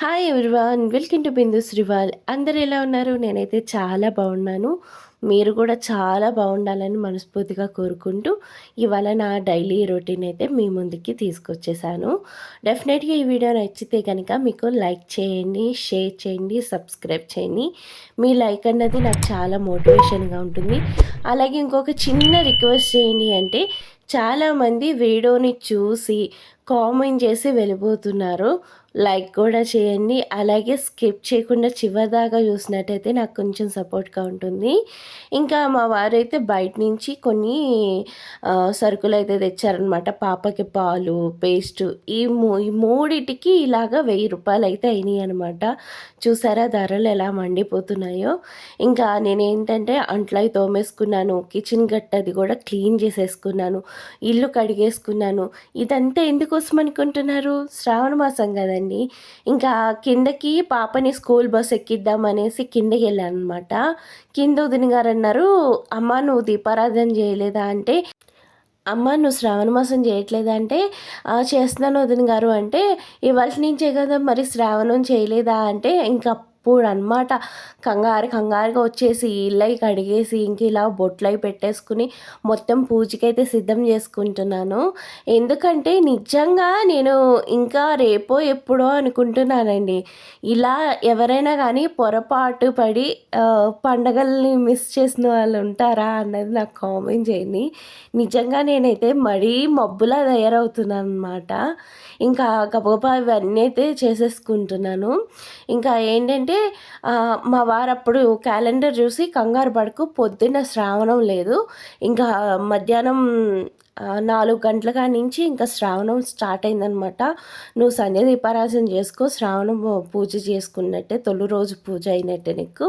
Hi everyone welcome to Bindu Srival అందరు ఎలా ఉన్నారు? నేనైతే చాలా బాగున్నాను. మీరు కూడా చాలా బాగుండాలని మనస్ఫూర్తిగా కోరుకుంటూ ఇవాళ నా డైలీ రొటీన్ అయితే మీ ముందుకి తీసుకొచ్చేసాను. డెఫినెట్గా ఈ వీడియో నచ్చితే కనుక మీకు లైక్ చేయండి షేర్ చేయండి సబ్స్క్రైబ్ చేయండి. మీ లైక్ అన్నది నాకు చాలా మోటివేషన్గా ఉంటుంది. అలాగే ఇంకొక చిన్న రిక్వెస్ట్ చేయండి అంటే చాలామంది వీడియోని చూసి కామెంట్ చేసి వెళ్ళిపోతున్నారు. లైక్ కూడా చేయండి. అలాగే స్కిప్ చేయకుండా చివరిదాకా చూసినట్టయితే నాకు కొంచెం సపోర్ట్గా ఉంటుంది. ఇంకా మా వారైతే బయట నుంచి కొన్ని సరుకులు అయితే తెచ్చారనమాట పాపకి పాలు పేస్ట్ ఈ మూ ఈ మూడిటికి ఇలాగ వెయ్యి రూపాయలు అయితే అయినాయి అనమాట చూసారా ధరలు ఎలా మండిపోతున్నాయో. ఇంకా నేనేంటంటే అంట్లయి తోమేసుకున్నాను కిచెన్ గట్టది కూడా క్లీన్ చేసేసుకున్నాను. ఇల్లు కడిగేసుకున్నాను. ఇదంతా ఎందుకోసం అనుకుంటున్నారు? శ్రావణ మాసం కదండి. ఇంకా కిందకి పాపని స్కూల్ బస్ ఎక్కిద్దాం అనేసి కిందకి వెళ్ళాను అనమాట కింద వదిన గారు అన్నారు అమ్మ నువ్వు దీపారాధన చేయలేదా? అంటే అమ్మ నువ్వు శ్రావణ మాసం చేయట్లేదా? అంటే చేస్తున్నాను వదిన గారు. అంటే ఇవాళ నుంచే కదా మరి శ్రావణం చేయలేదా? అంటే ఇంకా అప్పుడు అనమాట కంగారు కంగారుగా వచ్చేసి ఇళ్ళై కడిగేసి ఇంక ఇలా బొట్లై పెట్టేసుకుని మొత్తం పూజకైతే సిద్ధం చేసుకుంటున్నాను. ఎందుకంటే నిజంగా నేను ఇంకా రేపో ఎప్పుడో అనుకుంటున్నానండి. ఇలా ఎవరైనా కానీ పొరపాటు పడి పండగల్ని మిస్ చేసిన వాళ్ళు ఉంటారా అన్నది నాకు కామెంట్ చేయండి. నిజంగా నేనైతే మరీ మబ్బులా తయారవుతున్నాను అనమాట ఇంకా గబగబా ఇవన్నీ అయితే చేసేసుకుంటున్నాను. ఇంకా ఏంటంటే మా వారప్పుడు క్యాలెండర్ చూసి కంగారు పడుకు పొద్దున్న శ్రావణం లేదు. ఇంకా మధ్యాహ్నం నాలుగు గంటల నుంచి ఇంకా శ్రావణం స్టార్ట్ అయిందనమాట. నువ్వు సంధ్య దీపారాధన చేసుకో శ్రావణం పూజ చేసుకున్నట్టే తొలి రోజు పూజ అయినట్టే నీకు.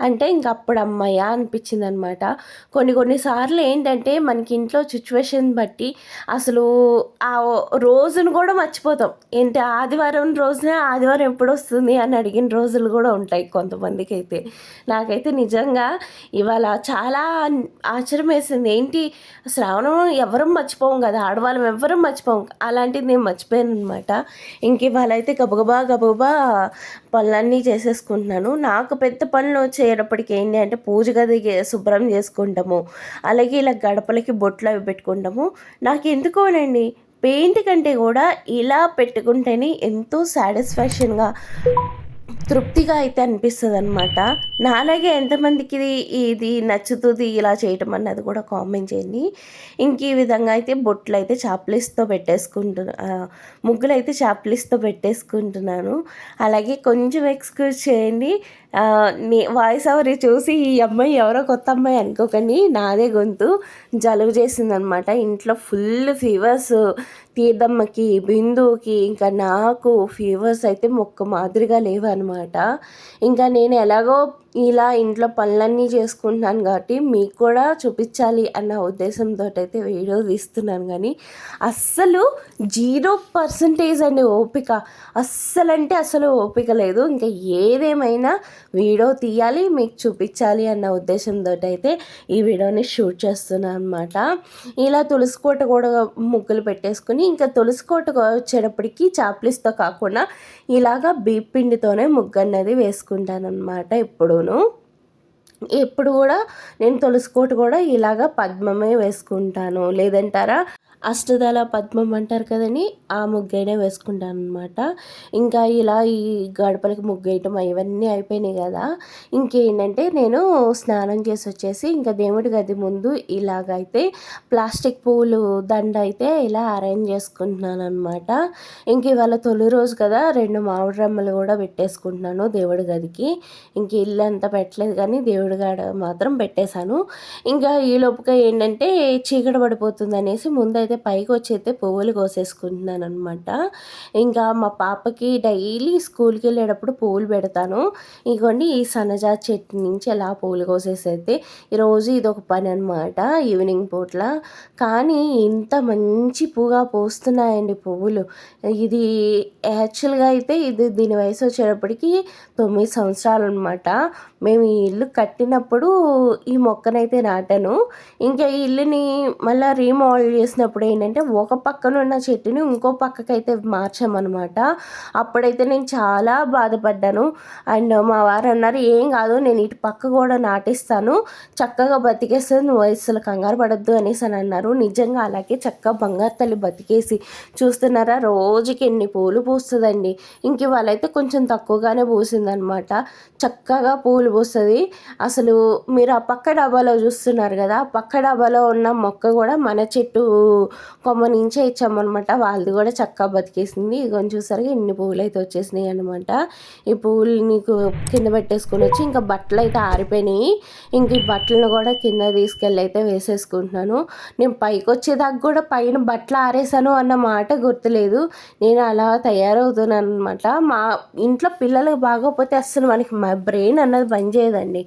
అంటే ఇంక అప్పుడు అమ్మయ్య అనిపించింది అనమాట కొన్ని కొన్నిసార్లు ఏంటంటే మనకి ఇంట్లో సిచ్యువేషన్ బట్టి అసలు ఆ రోజును కూడా మర్చిపోతాం. ఏంటి ఆదివారం రోజునే ఆదివారం ఎప్పుడు వస్తుంది అని అడిగిన రోజులు కూడా ఉంటాయి కొంతమందికి అయితే నాకైతే నిజంగా ఇవాళ చాలా ఆశ్చర్యం వేసింది ఏంటి శ్రావణం ఎవరు మర్చిపోం కదా ఆడవాళ్ళం ఎవరు మర్చిపోం. అలాంటిది నేను మర్చిపోయాను అనమాట. ఇంక ఇవాళ అయితే గబగబా గబగబా పనులన్నీ చేసేసుకుంటున్నాను. నాకు పెద్ద పనులు వచ్చేటప్పటికి ఏంటి అంటే పూజ గది శుభ్రం చేసుకుంటాము. అలాగే ఇలా గడపలకి బొట్లు అవి పెట్టుకుంటాము. నాకు ఎందుకోనండి? పెయింట్ కంటే కూడా ఇలా పెట్టుకుంటేనే ఎంతో సాటిస్ఫాక్షన్గా తృప్తిగా అయితే అనిపిస్తుంది అనమాట నాలాగే ఎంతమందికి ఇది నచ్చుతుంది ఇలా చేయటం అన్నది కూడా కామెంట్ చేయండి. ఇంక ఈ విధంగా అయితే బొట్లు అయితే చాప్లిస్తో పెట్టేసుకుంటున్నా ముగ్గులు అయితే చాప్లిస్తో పెట్టేసుకుంటున్నాను. అలాగే కొంచెం ఎక్స్క్యూజ్ చేయండి. వాయిస్ ఓవర్ చూసి ఈ అమ్మాయి ఎవరో కొత్త అమ్మాయి అనుకోకండి. నాదే గొంతు. జలుబు చేసిందనమాట. ఇంట్లో ఫుల్ ఫీవర్స్ తీర్థమ్మకి బిందుకి ఇంకా నాకు ఫీవర్స్ అయితే మొక్క మాదిరిగా లేవన్నమాట ఇంకా నేను ఎలాగో ఇలా ఇంట్లో పనులన్నీ చేసుకుంటున్నాను కాబట్టి మీకు కూడా చూపించాలి అన్న ఉద్దేశంతో అయితే వీడియో తీస్తున్నాను కానీ అస్సలు జీరో పర్సంటేజ్ అండి ఓపిక. అస్సలంటే అసలు ఓపిక లేదు. ఇంకా ఏదేమైనా వీడియో తీయాలి మీకు చూపించాలి అన్న ఉద్దేశంతో అయితే ఈ వీడియోని షూట్ చేస్తున్నాను అనమాట ఇలా తులసికోట కూడా ముగ్గులు పెట్టేసుకుని ఇంకా తులసికోట వచ్చేటప్పటికి చాప్లిస్తో కాకుండా ఇలాగా బీప్ పిండితోనే ముగ్గు అన్నది వేసుకుంటాను అనమాట ఇప్పుడు ఎప్పుడు కూడా నేను తులసికోట కూడా ఇలాగ పద్మమే వేసుకుంటాను. లేదంటారా? అష్టదళ పద్మం అంటారు కదండి ఆ ముగ్గైనా వేసుకుంటాను అనమాట ఇంకా ఇలా ఈ గడపలకి ముగ్గేయటం ఇవన్నీ అయిపోయినాయి కదా. ఇంకేంటంటే నేను స్నానం చేసి వచ్చేసి ఇంకా దేవుడి గది ముందు ఇలాగైతే ప్లాస్టిక్ పూలు దండ అయితే ఇలా అరేంజ్ చేసుకుంటున్నాను అనమాట ఇంక ఇవాళ తొలి రోజు కదా రెండు మామిడి రమ్మలు కూడా పెట్టేసుకుంటున్నాను దేవుడి గదికి. ఇంక ఇల్లు అంతా పెట్టలేదు కానీ దేవుడి గడ మాత్రం పెట్టేశాను. ఇంకా ఈ లోపుగా ఏంటంటే చీకటి పడిపోతుంది అనేసి ముందైతే అయితే పైకి వచ్చి అయితే పువ్వులు కోసేసుకుంటున్నాను అనమాట ఇంకా మా పాపకి డైలీ స్కూల్కి వెళ్ళేటప్పుడు పువ్వులు పెడతాను. ఇదిగోండి ఈ సన్నజా చెట్టు నుంచి అలా పువ్వులు కోసేసైతే ఈరోజు ఇది ఒక పని అనమాట ఈవినింగ్ పూట్ల. కానీ ఇంత మంచి పువ్వుగా పోస్తున్నాయండి పువ్వులు. ఇది యాక్చువల్గా అయితే ఇది దీని వయసు వచ్చేటప్పటికి తొమ్మిది సంవత్సరాలు అనమాట మేము ఈ ఇల్లు కట్టినప్పుడు ఈ మొక్కనైతే నాటాను. ఇంకా ఈ ఇల్లుని మళ్ళీ రీమోడల్ చేసినప్పుడు ఏంటంటే ఒక పక్కన ఉన్న చెట్టుని ఇంకో పక్కకైతే మార్చామన్నమాట. అప్పుడైతే నేను చాలా బాధపడ్డాను. అండ్ మా వారు అన్నారు ఏం కాదు నేను ఇటు పక్క కూడా నాటిస్తాను. చక్కగా బతికేస్తుంది నువ్వు అసలు కంగారు పడద్దు అనేసి అని అన్నారు. నిజంగా అలాగే చక్కగా బంగారు తల్లి బతికేసి చూస్తున్నారా? రోజుకి ఎన్ని పూలు పూస్తుందండి. ఇంక వాళ్ళైతే కొంచెం తక్కువగానే పూసిందనమాట చక్కగా పూలు పూస్తుంది. అసలు మీరు ఆ పక్క డబ్బాలో చూస్తున్నారు కదా పక్క డబ్బాలో ఉన్న మొక్క కూడా మన చెట్టు కొమ్మ నుంచే ఇచ్చామన్నమాట. వాళ్ళది కూడా చక్కగా బతికేసింది. ఇదిగోని చూసారుగా ఇన్ని పువ్వులు అయితే వచ్చేసినాయి అనమాట ఈ పువ్వులు నీకు కింద పెట్టేసుకుని వచ్చి ఇంకా బట్టలు అయితే ఆరిపోయినాయి. ఇంక ఈ బట్టలను కూడా కింద తీసుకెళ్ళి అయితే వేసేసుకుంటున్నాను. నేను పైకి వచ్చేదాకా కూడా పైన బట్టలు ఆరేసాను అన్న మాట గుర్తులేదు. నేను అలా తయారవుతున్నాను అనమాట మా ఇంట్లో పిల్లలకు బాగోకపోతే అస్సలు మనకి మా బ్రెయిన్ అన్నది పనిచేయదండి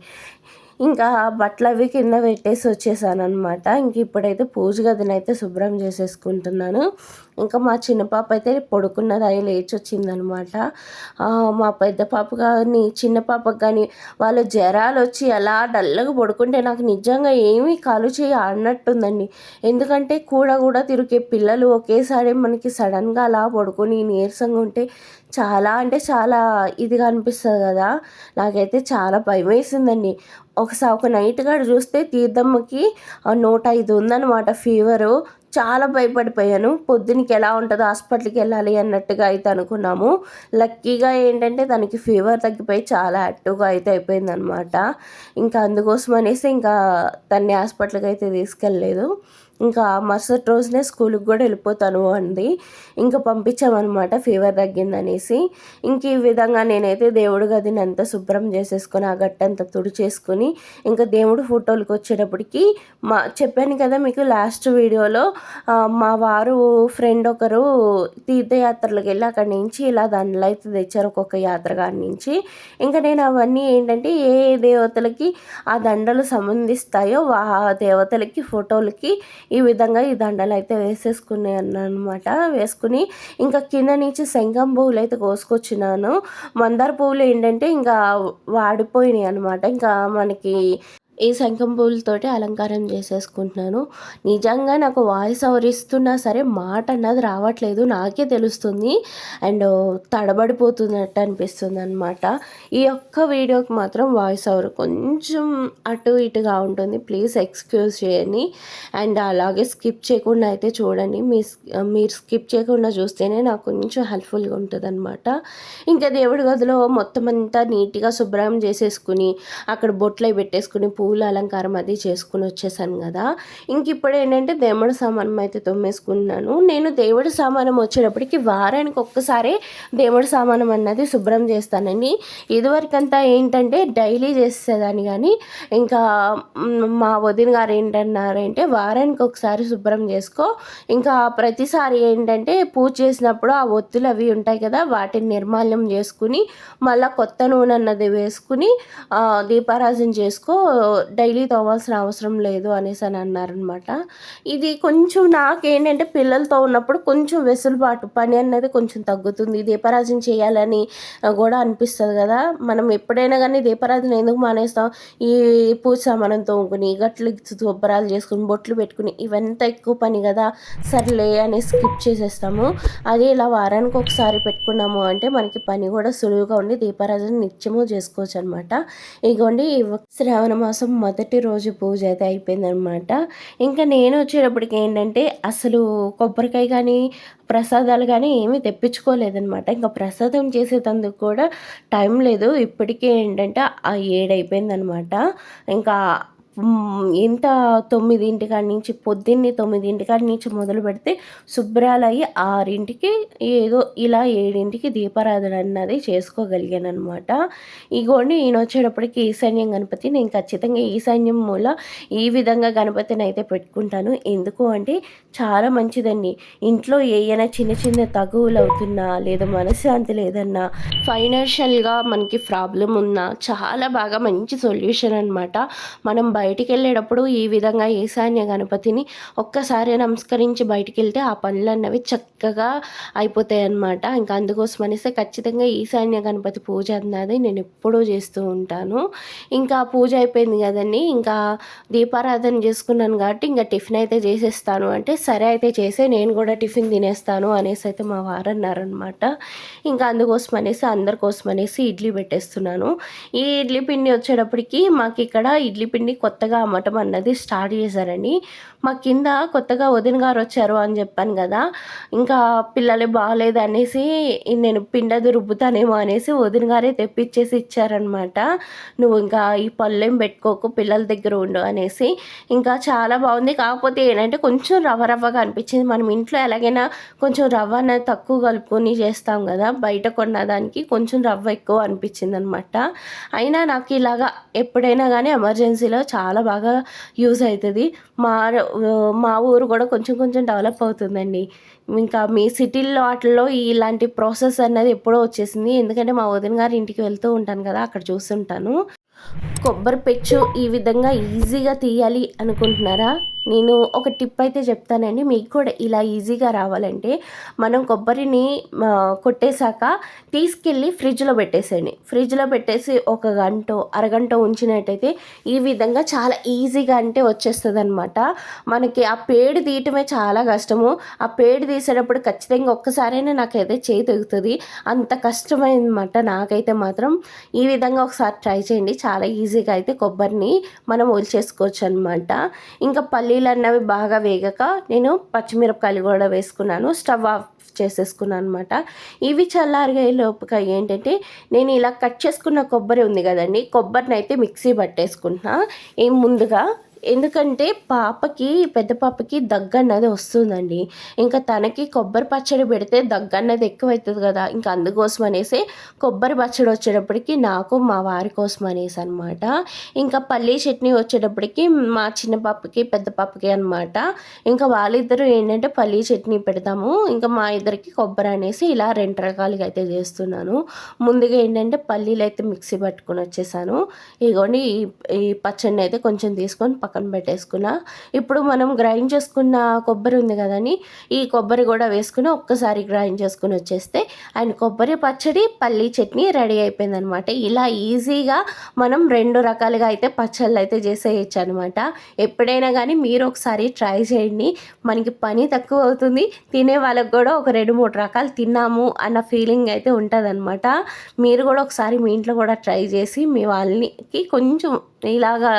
ఇంకా బట్టలు అవి కింద పెట్టేసి వచ్చేసాను అనమాట ఇంక ఇప్పుడైతే పూజ గదిని అయితే శుభ్రం చేసేసుకుంటున్నాను. ఇంకా మా చిన్న పాప అయితే పడుకున్నది అవి లేచి వచ్చిందనమాట మా పెద్ద పాప కానీ చిన్న పాపకు కానీ వాళ్ళు జ్వరాలు వచ్చి అలా డల్లగా పడుకుంటే నాకు నిజంగా ఏమీ కాలు చేయి ఆడినట్టుందండి. ఎందుకంటే కూడా కూడా తిరిగే పిల్లలు ఒకేసారి మనకి సడన్గా అలా పడుకొని నీరసంగా ఉంటే చాలా అంటే చాలా ఇదిగా అనిపిస్తుంది కదా. నాకైతే చాలా భయం వేసిందండి ఒకసారి ఒక నైట్ గాడు చూస్తే తీర్థమ్మకి నూట ఐదు ఉందన్నమాట ఫీవరు. చాలా భయపడిపోయాను. పొద్దునకి ఎలా ఉంటుందో హాస్పిటల్కి వెళ్ళాలి అన్నట్టుగా అయితే అనుకున్నాము. లక్కీగా ఏంటంటే తనకి ఫీవర్ తగ్గిపోయి చాలా యాక్టివ్గా అయితే అయిపోయిందనమాట ఇంకా అందుకోసం అనేసి ఇంకా తన్ని హాస్పిటల్కి అయితే తీసుకెళ్ళలేదు. ఇంకా మరుసటి రోజునే స్కూల్కి కూడా వెళ్ళిపోతాను అంది. ఇంకా పంపించామన్నమాట ఫీవర్ తగ్గిందనేసి. ఇంక ఈ విధంగా నేనైతే దేవుడి గదిని అంతా శుభ్రం చేసేసుకొని ఆ గట్టంతా తుడిచేసుకొని ఇంకా దేవుడు ఫోటోలకు వచ్చేటప్పటికి మా చెప్పాను కదా మీకు లాస్ట్ వీడియోలో మా వారు ఫ్రెండ్ ఒకరు తీర్థయాత్రలకు వెళ్ళి అక్కడి నుంచి ఇలా దండలు అయితే తెచ్చారు ఒక్కొక్క యాత్రగాడి నుంచి. ఇంకా నేను అవన్నీ ఏంటంటే ఏ దేవతలకి ఆ దండలు సంబంధిస్తాయో ఆ దేవతలకి ఫోటోలకి ఈ విధంగా ఈ దండలు అయితే వేసేసుకున్నాను అనమాట వేసుకుని ఇంకా కింద నుంచి శంఖం పువ్వులు అయితే కోసుకొచ్చినాను. మందార పువ్వులు ఏంటంటే ఇంకా వాడిపోయినాయి అనమాట ఇంకా మనకి ఈ శంఖం పూలతోటి అలంకారం చేసేసుకుంటున్నాను. నిజంగా నాకు వాయిస్ ఓవర్ ఇస్తున్నా సరే మాట అన్నది రావట్లేదు నాకే తెలుస్తుంది. అండ్ తడబడిపోతున్నట్టు అనిపిస్తుంది అనమాట ఈ ఒక్క వీడియోకి మాత్రం వాయిస్ ఓవర్ కొంచెం అటు ఇటుగా ఉంటుంది. ప్లీజ్ ఎక్స్క్యూజ్ చేయండి. అండ్ అలాగే స్కిప్ చేయకుండా అయితే చూడండి. మీ మీరు స్కిప్ చేయకుండా చూస్తేనే నాకు కొంచెం హెల్ప్ఫుల్గా ఉంటుంది అనమాట ఇంకా దేవుడి గదిలో మొత్తం అంతా నీట్గా శుభ్రం చేసేసుకుని అక్కడ బొట్లు పెట్టేసుకుని పూల అలంకారం అది చేసుకుని వచ్చేసాను కదా. ఇంక ఇప్పుడు ఏంటంటే దేవుడి సామానం అయితే తొమ్మేసుకుంటున్నాను నేను దేవుడి సామానం వచ్చేటప్పటికి వారానికి ఒక్కసారి దేవుడి సామానం అన్నది శుభ్రం చేస్తానండి. ఇదివరకంతా ఏంటంటే డైలీ చేసేదాన్ని కానీ ఇంకా మా వదిన గారు ఏంటన్నారంటే వారానికి ఒకసారి శుభ్రం చేసుకో. ఇంకా ప్రతిసారి ఏంటంటే పూజ చేసినప్పుడు ఆ ఒత్తులు అవి ఉంటాయి కదా వాటిని నిర్మాల్యం చేసుకుని మళ్ళీ కొత్త నూనె అన్నది వేసుకుని దీపారాజన చేసుకో. డైలీ తోవాల్సిన అవసరం లేదు అనేసి అని అన్నారనమాట ఇది కొంచెం నాకేంటంటే పిల్లలతో ఉన్నప్పుడు కొంచెం వెసులుబాటు పని అనేది కొంచెం తగ్గుతుంది. దీపారాజన చేయాలని కూడా అనిపిస్తుంది కదా. మనం ఎప్పుడైనా కానీ దీపారాజన ఎందుకు మానేస్తాం? ఈ పూజ సామానం తోముకుని గట్లు శుభ్రాలు చేసుకుని బొట్లు పెట్టుకుని ఇవంతా ఎక్కువ పని కదా. సర్లే అని స్కిప్ చేసేస్తాము. అదే ఇలా వారానికి ఒకసారి పెట్టుకున్నాము అంటే మనకి పని కూడా సులువుగా ఉండి దీపారాజన నిత్యము చేసుకోవచ్చు అనమాట ఇగోండి శ్రావణ మాసం మొదటి రోజు పూజ అయితే అయిపోయిందనమాట ఇంకా నేను వచ్చేటప్పటికి ఏంటంటే అసలు కొబ్బరికాయ కానీ ప్రసాదాలు కానీ ఏమీ తెప్పించుకోలేదనమాట ఇంకా ప్రసాదం చేసేటందుకు కూడా టైం లేదు. ఇప్పటికే ఏంటంటే ఆ ఏడైపోయిందనమాట ఇంకా ఇంత తొమ్మిదింటికాడ నుంచి పొద్దున్నే తొమ్మిదింటికాడ నుంచి మొదలు పెడితే శుభ్రాలయ్యి ఆరింటికి ఏదో ఇలా ఏడింటికి దీపారాధన అన్నది చేసుకోగలిగాను అనమాట ఇగోండి ఈయన వచ్చేటప్పటికి ఈశాన్యం గణపతి నేను ఖచ్చితంగా ఈశాన్యం మూల ఈ విధంగా గణపతిని అయితే పెట్టుకుంటాను. ఎందుకు అంటే చాలా మంచిదండి. ఇంట్లో ఏమైనా చిన్న చిన్న తగువులు అవుతున్నా లేదా మనశ్శాంతి లేదన్నా ఫైనాన్షియల్గా మనకి ప్రాబ్లం ఉన్నా చాలా బాగా మంచి సొల్యూషన్ అనమాట మనం బయటికి వెళ్ళేటప్పుడు ఈ విధంగా ఈశాన్య గణపతిని ఒక్కసారి నమస్కరించి బయటికి వెళ్తే ఆ పనులు అన్నవి చక్కగా అయిపోతాయి అన్నమాట ఇంకా అందుకోసం అనేసి ఖచ్చితంగా ఈశాన్య గణపతి పూజ అన్నది నేను ఎప్పుడూ చేస్తూ ఉంటాను. ఇంకా పూజ అయిపోయింది కదండి ఇంకా దీపారాధన చేసుకున్నాను కాబట్టి ఇంకా టిఫిన్ అయితే చేసేస్తాను. అంటే సరే అయితే చేసే నేను కూడా టిఫిన్ తినేస్తాను అనేసి అయితే మా వారు అన్నారనమాట ఇంకా అందుకోసం అనేసి అందరి కోసం అనేసి ఇడ్లీ పెట్టేస్తున్నాను. ఈ ఇడ్లీ పిండి వచ్చేటప్పటికి మాకు ఇక్కడ ఇడ్లీ పిండి కొత్త కొత్తగా అమ్మటం అన్నది స్టార్ట్ చేశారండి మా కింద కొత్తగా వదిన గారు వచ్చారు అని చెప్పాను కదా ఇంకా పిల్లలు బాగాలేదు అనేసి నేను పిండది రుబ్బుతానేమో అనేసి వదిన గారే తెప్పించేసి ఇచ్చారనమాట నువ్వు ఇంకా ఈ పళ్ళేం పెట్టుకోకు పిల్లల దగ్గర ఉండు అనేసి. ఇంకా చాలా బాగుంది. కాకపోతే ఏంటంటే కొంచెం రవ్వ రవ్వగా అనిపించింది. మనం ఇంట్లో ఎలాగైనా కొంచెం రవ్వ అనేది తక్కువ కలుపుకొని చేస్తాం కదా బయట కొన్నదానికి కొంచెం రవ్వ ఎక్కువ అనిపించింది అనమాట అయినా నాకు ఇలాగా ఎప్పుడైనా కానీ ఎమర్జెన్సీలో చాలా చాలా బాగా యూజ్ అవుతుంది మా మా ఊరు కూడా కొంచెం కొంచెం డెవలప్ అవుతుందండి. ఇంకా మీ సిటీల్లో వాటిల్లో ఇలాంటి ప్రాసెస్ అనేది ఎప్పుడో వచ్చేసింది. ఎందుకంటే మా వదిన గారి ఇంటికి వెళ్తూ ఉంటాను కదా అక్కడ చూస్తుంటాను. కొబ్బరి పెచ్చు ఈ విధంగా ఈజీగా తీయాలి అనుకుంటున్నారా? నేను ఒక టిప్ అయితే చెప్తానండి. మీకు కూడా ఇలా ఈజీగా రావాలంటే మనం కొబ్బరిని కొట్టేశాక తీసుకెళ్ళి ఫ్రిడ్జ్లో పెట్టేసేయండి. ఫ్రిడ్జ్లో పెట్టేసి ఒక గంట అరగంట ఉంచినట్టయితే ఈ విధంగా చాలా ఈజీగా అంటే వచ్చేస్తుంది అనమాట మనకి ఆ పేడు తీయటమే చాలా కష్టము. ఆ పేడు తీసేటప్పుడు ఖచ్చితంగా ఒక్కసారైనా నాకైతే చేయి తెగుతుంది. అంత కష్టమైనమాట నాకైతే మాత్రం. ఈ విధంగా ఒకసారి ట్రై చేయండి. చాలా ఈజీగా అయితే కొబ్బరిని మనం ఒలిచేసుకోవచ్చు అనమాట ఇంకా పల్లి పల్లీలు అన్నవి బాగా వేగాక నేను పచ్చిమిరపకాయలు కూడా వేసుకున్నాను స్టవ్ ఆఫ్ చేసేసుకున్నాను అనమాట ఇవి చల్లారిగా లోపుగా ఏంటంటే నేను ఇలా కట్ చేసుకున్న కొబ్బరి ఉంది కదండి కొబ్బరిని అయితే మిక్సీ పట్టేసుకుంటున్నా. ఏం ముందుగా ఎందుకంటే పాపకి పెద్ద పాపకి దగ్గు అన్నది వస్తుందండి. ఇంకా తనకి కొబ్బరి పచ్చడి పెడితే దగ్గు అన్నది ఎక్కువవుతుంది కదా. ఇంకా అందుకోసం అనేసి కొబ్బరి పచ్చడి వచ్చేటప్పటికి నాకు మా వారి కోసం అనేసి అనమాట ఇంకా పల్లీ చట్నీ వచ్చేటప్పటికి మా చిన్న పాపకి పెద్ద పాపకి అనమాట ఇంకా వాళ్ళిద్దరూ ఏంటంటే పల్లీ చట్నీ పెడతాము. ఇంకా మా ఇద్దరికి కొబ్బరి అనేసి ఇలా రెండు రకాలుగా అయితే చేస్తున్నాను. ముందుగా ఏంటంటే పల్లీలు అయితే మిక్సీ పట్టుకొని వచ్చేసాను. ఇగోండి ఈ పచ్చడిని అయితే కొంచెం తీసుకొని పక్క పక్కన పెట్టేసుకున్న. ఇప్పుడు మనం గ్రైండ్ చేసుకున్న కొబ్బరి ఉంది కదని ఈ కొబ్బరి కూడా వేసుకుని ఒక్కసారి గ్రైండ్ చేసుకుని వచ్చేస్తే అండ్ కొబ్బరి పచ్చడి పల్లీ చట్నీ రెడీ అయిపోయింది అనమాట ఇలా ఈజీగా మనం రెండు రకాలుగా అయితే పచ్చళ్ళు అయితే చేసేయచ్చు అనమాట. ఎప్పుడైనా కానీ మీరు ఒకసారి ట్రై చేయండి. మనకి పని తక్కువ అవుతుంది. తినే వాళ్ళకి కూడా ఒక రెండు మూడు రకాలు తిన్నాము అన్న ఫీలింగ్ అయితే ఉంటుంది మీరు కూడా ఒకసారి మీ ఇంట్లో కూడా ట్రై చేసి మీ వాళ్ళకి కొంచెం ఇలాగా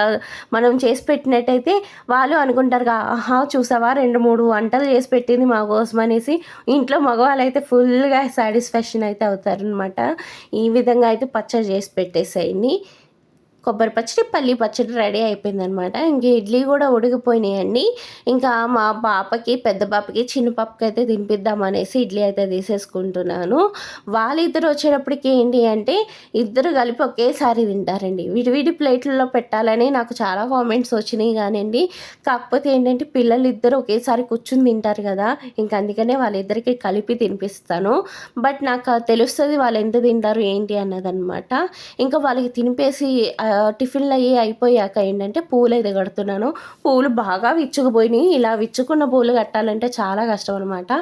మనం చేసి పెట్టినట్టయితే వాళ్ళు అనుకుంటారు ఆహా చూసావా? రెండు మూడు వంటలు చేసి పెట్టింది మా కోసం అనేసి ఇంట్లో మగవాళ్ళు అయితే ఫుల్గా సాటిస్ఫాక్షన్ అయితే అవుతారనమాట ఈ విధంగా అయితే పచ్చడి చేసి పెట్టేసేయండి. కొబ్బరి పచ్చడి పల్లి పచ్చడి రెడీ అయిపోయిందనమాట. ఇంక ఇడ్లీ కూడా ఉడికిపోయినాయండి. ఇంకా మా పాపకి పెద్ద పాపకి చిన్న పాపకి అయితే తినిపిద్దామనేసి ఇడ్లీ అయితే తీసేసుకుంటున్నాను. వాళ్ళిద్దరు వచ్చేటప్పటికి ఏంటి అంటే ఇద్దరు కలిపి ఒకేసారి తింటారండి. విడివిడి ప్లేట్లలో పెట్టాలని నాకు చాలా కామెంట్స్ వచ్చినాయి కానివ్వండి కాకపోతే ఏంటంటే పిల్లలు ఇద్దరు ఒకేసారి కూర్చుని తింటారు కదా. ఇంకా అందుకనే వాళ్ళిద్దరికి కలిపి తినిపిస్తాను. బట్ నాకు తెలుస్తుంది వాళ్ళు ఎంత తింటారు ఏంటి అన్నదనమాట. ఇంకా వాళ్ళకి తినిపేసి టిఫిన్లు అయ్యి అయిపోయాక ఏంటంటే పూలు అయితే కడుతున్నాను. పూలు బాగా విచ్చుకుపోయినాయి. ఇలా విచ్చుకున్న పూలు కట్టాలంటే చాలా కష్టం అనమాట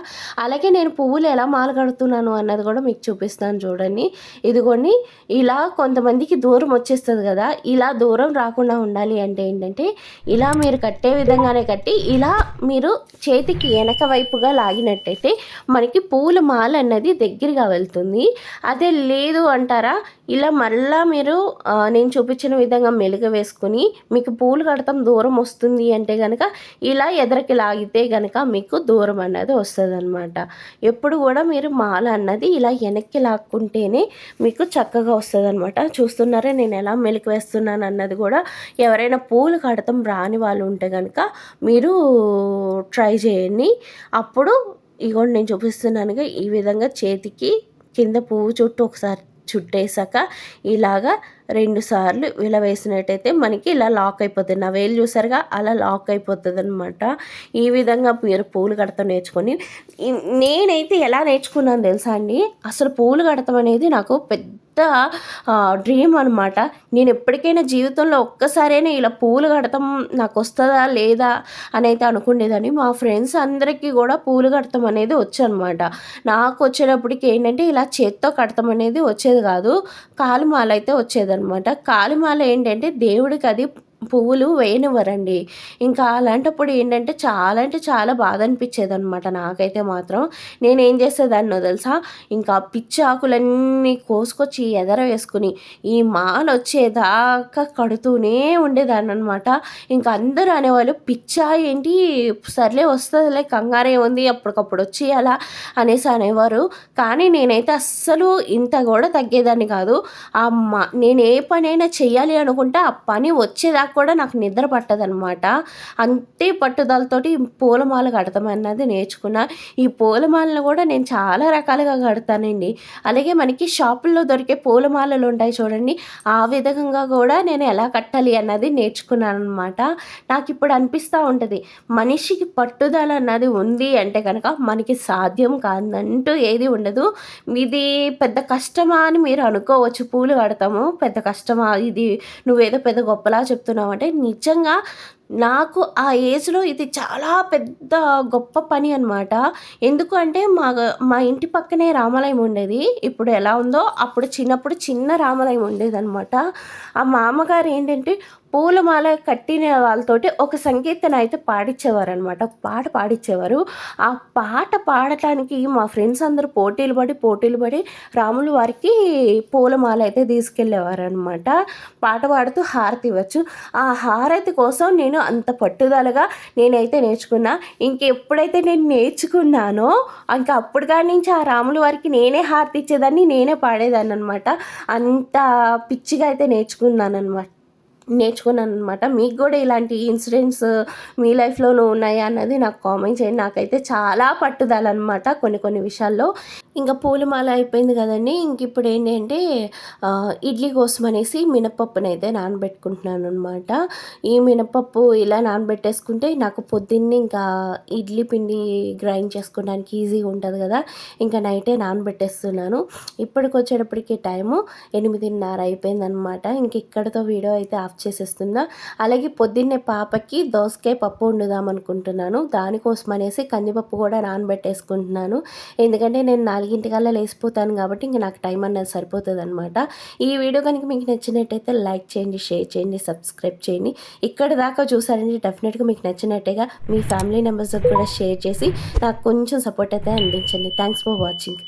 అలాగే నేను పువ్వులు ఎలా మాలు కడుతున్నాను అన్నది కూడా మీకు చూపిస్తాను చూడండి. ఇదిగోండి ఇలా కొంతమందికి దూరం వచ్చేస్తుంది కదా ఇలా దూరం రాకుండా ఉండాలి అంటే ఏంటంటే ఇలా మీరు కట్టే విధంగానే కట్టి ఇలా మీరు చేతికి వెనక వైపుగా లాగినట్టయితే మనకి పూల మాల అన్నది దగ్గరగా వెళ్తుంది. అదే లేదు అంటారా ఇలా మళ్ళా మీరు నేను ఇచ్చిన విధంగా మెలుగ వేసుకుని మీకు పూలు కడతాం దూరం వస్తుంది అంటే కనుక ఇలా ఎదరికి లాగితే కనుక మీకు దూరం అన్నది వస్తుంది అనమాట ఎప్పుడు కూడా మీరు మాల అన్నది ఇలా వెనక్కి లాక్కుంటేనే మీకు చక్కగా వస్తుంది అనమాట చూస్తున్నారే నేను ఎలా మెలుగు వేస్తున్నాను అన్నది కూడా ఎవరైనా పూలు కడతాం రాని వాళ్ళు ఉంటే కనుక మీరు ట్రై చేయండి. అప్పుడు ఇగోండి నేను చూపిస్తున్నానుగా ఈ విధంగా చేతికి కింద పువ్వు చుట్టూ ఒకసారి చుట్టేసాక ఇలాగా రెండు సార్లు ఇలా వేసినట్టయితే మనకి ఇలా లాక్ అయిపోతుంది. నా వేలు చూసారుగా? అలా లాక్ అయిపోతుంది అనమాట ఈ విధంగా మీరు పూలు కడతాం నేర్చుకొని. నేనైతే ఎలా నేర్చుకున్నాను తెలుసా అండి? అసలు పూలు కడతాం అనేది నాకు పెద్ద డ్రీమ్ అనమాట నేను ఎప్పటికైనా జీవితంలో ఒక్కసారైనా ఇలా పూలు కడతాం నాకు వస్తుందా లేదా అని అయితే అనుకునేదాన్ని. మా ఫ్రెండ్స్ అందరికీ కూడా పూలు కడతాం అనేది వచ్చనమాట నాకు వచ్చేటప్పటికి ఏంటంటే ఇలా చేత్తో కడతాం అనేది వచ్చేది కాదు. కాలిమాల అయితే వచ్చేదనమాట కాలిమాల ఏంటంటే దేవుడికి అది పువ్వులు వేయనివ్వరండి. ఇంకా అలాంటప్పుడు ఏంటంటే చాలా అంటే చాలా బాధ అనిపించేది అనమాట నాకైతే మాత్రం. నేనేం చేసేదాన్నో తెలుసా? ఇంకా పిచ్చి ఆకులన్నీ కోసుకొచ్చి ఎదర వేసుకుని ఈ మాల వచ్చేదాకా కడుతూనే ఉండేదాన్ని అనమాట ఇంకా అందరూ అనేవాళ్ళు పిచ్చా ఏంటి? సర్లే వస్తుందిలే కంగారే ఉంది అప్పటికప్పుడు వచ్చి అలా అనేసి అనేవారు. కానీ నేనైతే అస్సలు ఇంత కూడా తగ్గేదాన్ని కాదు. ఆ మా నేను ఏ పనైనా చెయ్యాలి అనుకుంటే ఆ పని వచ్చేదాకా కూడా నాకు నిద్ర పట్టదనమాట అంతే పట్టుదలతోటి పూలమాల కడతామన్నది నేర్చుకున్నా. ఈ పూలమాలను కూడా నేను చాలా రకాలుగా కడతానండి. అలాగే మనకి షాపుల్లో దొరికే పూలమాలలు ఉంటాయి చూడండి. ఆ విధంగా కూడా నేను ఎలా కట్టాలి అన్నది నేర్చుకున్నాను అనమాట నాకు ఇప్పుడు అనిపిస్తూ ఉంటుంది. మనిషికి పట్టుదల అన్నది ఉంది అంటే కనుక మనకి సాధ్యం కాదంటూ ఏది ఉండదు. ఇది పెద్ద కష్టమా అని మీరు అనుకోవచ్చు. పూలు కడతాము. పెద్ద కష్టమా? ఇది నువ్వేదో పెద్ద గొప్పలా చెప్తున్నావు. అంటే నిజంగా నాకు ఆ ఏజ్లో ఇది చాలా పెద్ద గొప్ప పని అనమాట ఎందుకు అంటే మా మా ఇంటి పక్కనే రామాలయం ఉండేది. ఇప్పుడు ఎలా ఉందో అప్పుడు చిన్నప్పుడు చిన్న రామాలయం ఉండేదన్నమాట. ఆ మామగారు ఏంటంటే పూలమాల కట్టిన వాళ్ళతోటి ఒక సంకీర్తన అయితే పాడించేవారు అనమాట ఒక పాట పాడించేవారు ఆ పాట పాడటానికి మా ఫ్రెండ్స్ అందరూ పోటీలు పడి పోటీలు పడి రాములు వారికి పూలమాల అయితే తీసుకెళ్ళేవారు అనమాట పాట పాడుతూ హారతి ఇవ్వచ్చు. ఆ హారతి కోసం నేను అంత పట్టుదలగా నేనైతే నేర్చుకున్నా. ఇంకెప్పుడైతే నేను నేర్చుకున్నానో ఇంకా అప్పుడు కాడి నుంచి ఆ రాములు వారికి నేనే హారతి ఇచ్చేదాన్ని నేనే పాడేదాన్ని అనమాట అంత పిచ్చిగా అయితే నేర్చుకున్నాను అనమాట నేర్చుకున్నాను అనమాట మీకు కూడా ఇలాంటి ఇన్సిడెంట్స్ మీ లైఫ్లోనూ ఉన్నాయా అన్నది నాకు కామెంట్ చేయండి. నాకైతే చాలా పట్టుదల అనమాట కొన్ని కొన్ని విషయాల్లో. ఇంకా పూలమాల అయిపోయింది కదండి. ఇంక ఇప్పుడు ఏంటంటే ఇడ్లీ కోసం అనేసి మినపప్పుని అయితే నానబెట్టుకుంటున్నాను అనమాట ఈ మినపప్పు ఇలా నానబెట్టేసుకుంటే నాకు పొద్దున్నే ఇంకా ఇడ్లీ పిండి గ్రైండ్ చేసుకోవడానికి ఈజీగా ఉంటుంది కదా. ఇంకా నైటే నానబెట్టేస్తున్నాను. ఇప్పటికి వచ్చేటప్పటికి టైము ఎనిమిదిన్నర అయిపోయిందనమాట ఇంక ఇక్కడితో వీడియో అయితే ఆఫ్ చేసేస్తుందా? అలాగే పొద్దున్నే పాపకి దోసకాయ పప్పు వండుదాం అనుకుంటున్నాను. దానికోసం అనేసి కందిపప్పు కూడా నానబెట్టేసుకుంటున్నాను. ఎందుకంటే నేను నాలుగింటికల్లా లేసిపోతాను కాబట్టి ఇంక నాకు టైం అన్నది సరిపోతుంది అనమాట ఈ వీడియో కనుక మీకు నచ్చినట్టయితే లైక్ చేయండి షేర్ చేయండి సబ్స్క్రైబ్ చేయండి. ఇక్కడ దాకా చూసారంటే డెఫినెట్గా మీకు నచ్చినట్టుగా మీ ఫ్యామిలీ మెంబర్స్కి కూడా షేర్ చేసి నాకు కొంచెం సపోర్ట్ అయితే అందించండి. Thanks for watching.